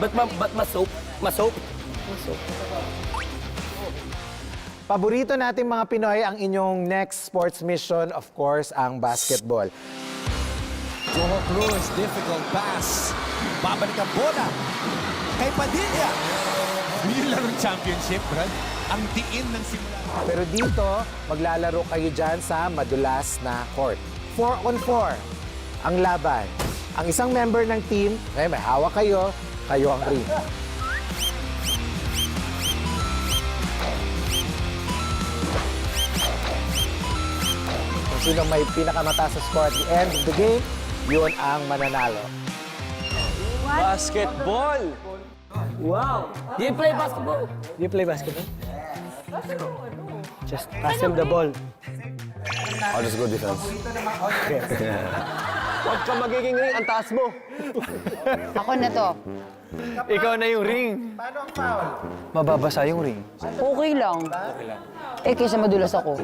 Ba't, ma, ba't ma-soap? Ma-soap? Paborito natin mga Pinoy ang inyong next sports mission, of course, ang basketball. Joho Cruz, difficult pass. Babalik ang bola. Kay Padilla. Yung larong championship, Brad. Ang tiin ng simula. Pero dito, maglalaro kayo dyan sa madulas na court. 4 on 4 ang laban. Ang isang member ng team, eh, may hawak kayo, kayo ang ring. Kung sino may pinakamataas sa score at the end of the game, yun ang mananalo. Basketball! Wow! Do you play basketball? You play basketball? Just pass him the ball. I'll just go defense. Huwag ka magiging ring, ang taas mo. Ako na to. Ikaw na yung ring. Paano ang foul? Mababasa yung ring. Okay lang. Eh, kaysa madulas ako.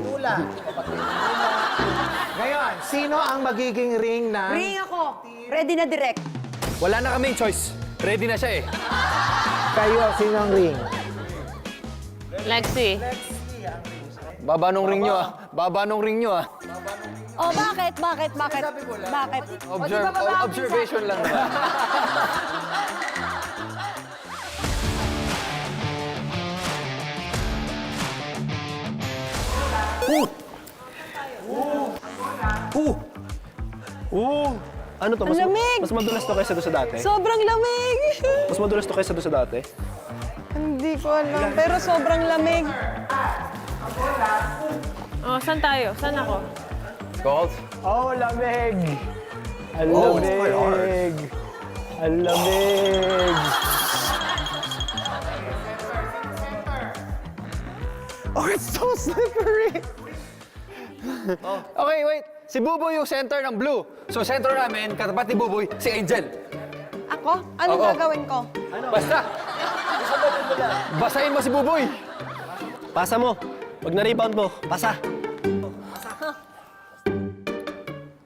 Ngayon, sino ang magiging ring ng... Ring ako. Ready na direct. Wala na kaming choice. Ready na siya eh. Kayo, sino ang ring? Lexi. Baba nung ring nyo ah. Baba nung ring nyo ah. Oh, bakit? Bakit? Bakit? Bakit? O, di Observe, ba baba- observation lang naman. Oo. Ano to? Mas, Ang lamig! mas madulas to kaysa doon sa dati? Sobrang lamig. Mas madulas to kaysa doon sa dati? Hindi ko alam, pero sobrang lamig. Oh, saan tayo? Saan ako? Colt? Oh, lamig! Ang Oh, it's quite hard. lamig! Ang lamig! Oh, it's so slippery! Okay, wait. Si Buboy yung center ng blue. So, center namin, katapat ni Buboy, si Angel. Ako? Anong Oo. gagawin ko? Basta. Basahin mo si Buboy. Pasa mo. Pag na-rebound mo, pasa.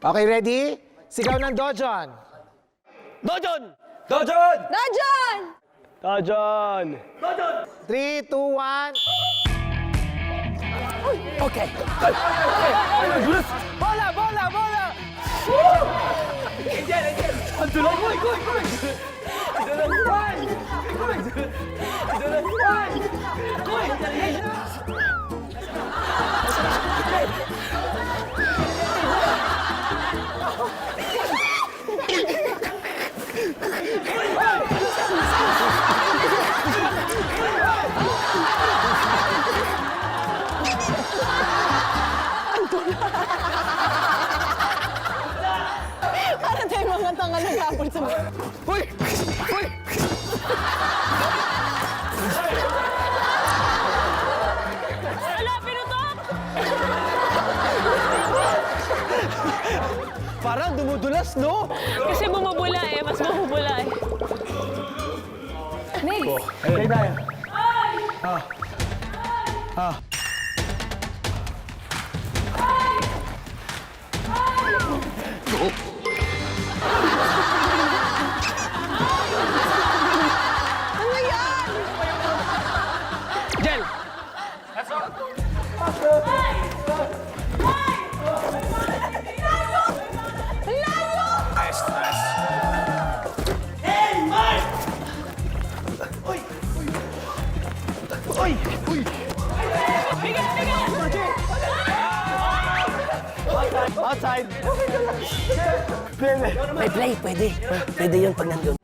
Okay, ready? Sigaw ng Dojon. Dojon! Dojon! Dajan! Dojon! 3, 2, 1. Okay. Bola, bola, bola! Angel, Angel! Ang dulang, goy, goy, goy! Mga tanga ng kapon sa mga. Uy! Uy! Wala, pinutok! Parang dumudulas, no? Kasi bumubula eh. Mas bumubula eh. Ayun tayo. Ano Outside! May play, pwede. Pwede yun pag nandun.